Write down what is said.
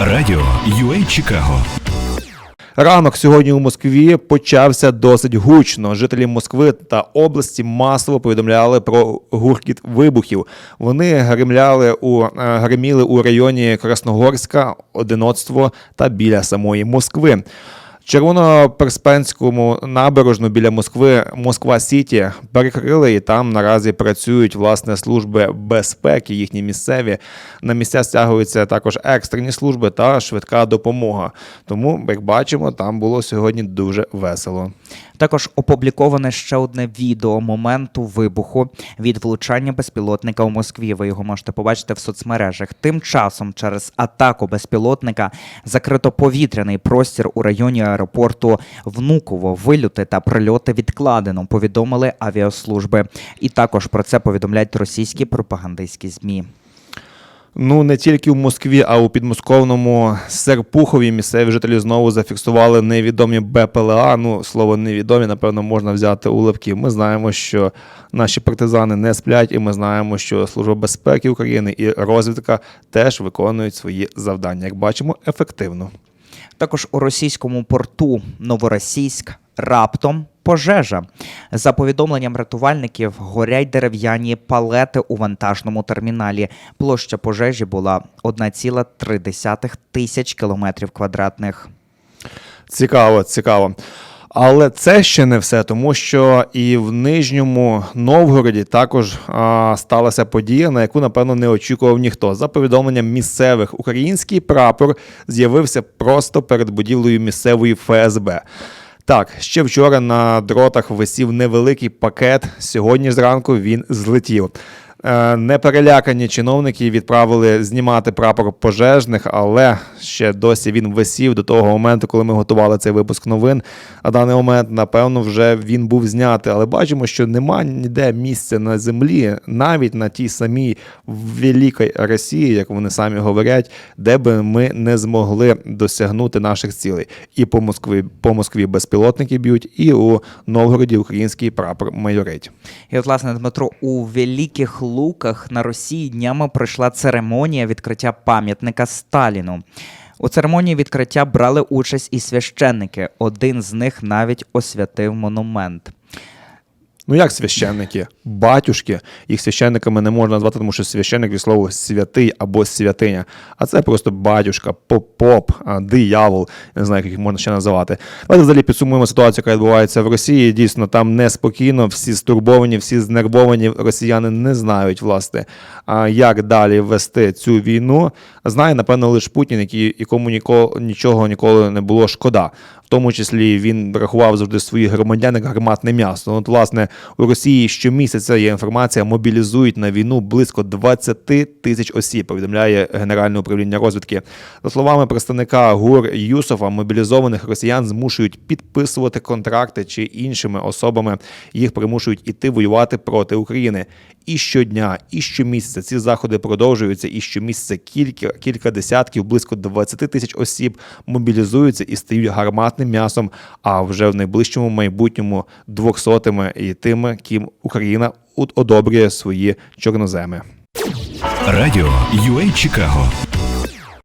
Радіо UA Чикаго Ранок сьогодні у Москві почався досить гучно. Жителі Москви та області масово повідомляли про гуркіт вибухів. Вони гримляли у е, гриміли у районі Красногорська, Одиноцтво та біля самої Москви. Червоноперспенському набережну біля Москви Москва Сіті перекрили, і там наразі працюють власне служби безпеки, їхні місцеві. На місця стягуються також екстрені служби та швидка допомога. Тому, як бачимо, там було сьогодні дуже весело. Також опубліковане ще одне відео моменту вибуху від влучання безпілотника у Москві. Ви його можете побачити в соцмережах. Тим часом, через атаку безпілотника закрито повітряний простір у районі аеропорту Внуково. Вильоти та прильоти відкладено. Повідомили авіаслужби. І також про це повідомляють російські пропагандистські змі. Ну не тільки в Москві, а у підмосковному Серпухові місцеві жителі знову зафіксували невідомі БПЛА. Ну, слово невідомі, напевно, можна взяти у. Ми знаємо, що наші партизани не сплять, і ми знаємо, що Служба безпеки України і розвідка теж виконують свої завдання. Як бачимо, ефективно. Також у російському порту Новоросійськ раптом пожежа. За повідомленням рятувальників, горять дерев'яні палети у вантажному терміналі. Площа пожежі була 1,3 тисяч кілометрів квадратних. Цікаво, цікаво. Але це ще не все, тому що і в Нижньому Новгороді також а, сталася подія, на яку, напевно, не очікував ніхто. За повідомленням місцевих, український прапор з'явився просто перед будівлею місцевої ФСБ. Так, ще вчора на дротах висів невеликий пакет. Сьогодні зранку він злетів. Е, Неперелякані чиновники відправили знімати прапор пожежних, але ще досі він висів до того моменту, коли ми готували цей випуск новин. А даний момент, напевно, вже він був знятий. Але бачимо, що нема ніде місця на землі, навіть на тій самій великій Росії, як вони самі говорять, де би ми не змогли досягнути наших цілей. І по Москві, по Москві безпілотники б'ють, і у Новгороді український прапор майорить. І от, власне, Дмитро, у Великих Луках на Росії днями пройшла церемонія відкриття пам'ятника Сталіну. У церемонії відкриття брали участь і священники. Один з них навіть освятив монумент. Ну як священники? Батюшки. Їх священниками не можна назвати, тому що священник від слова святий або святиня. А це просто батюшка, поп, а, диявол. Не знаю, як їх можна ще називати. Давайте взагалі підсумуємо ситуацію, яка відбувається в Росії. Дійсно, там неспокійно, всі стурбовані, всі знервовані. Росіяни не знають, власне, як далі вести цю війну. Знає, напевно, лише Путін, який, якому ніколи, нічого ніколи не було шкода. В тому числі він рахував завжди своїх громадян як гарматне м'ясо. От, власне, у Росії щомісяця є інформація, мобілізують на війну близько 20 тисяч осіб, повідомляє Генеральне управління розвідки. За словами представника ГУР Юсофа, мобілізованих росіян змушують підписувати контракти чи іншими особами їх примушують іти воювати проти України. І щодня, і щомісяця ці заходи продовжуються, і щомісяця кілька, кілька десятків, близько 20 тисяч осіб мобілізуються і стають гарматним м'ясом, а вже в найближчому майбутньому двохсотими і тими, ким Україна одобрює свої чорноземи. Радіо UA Чикаго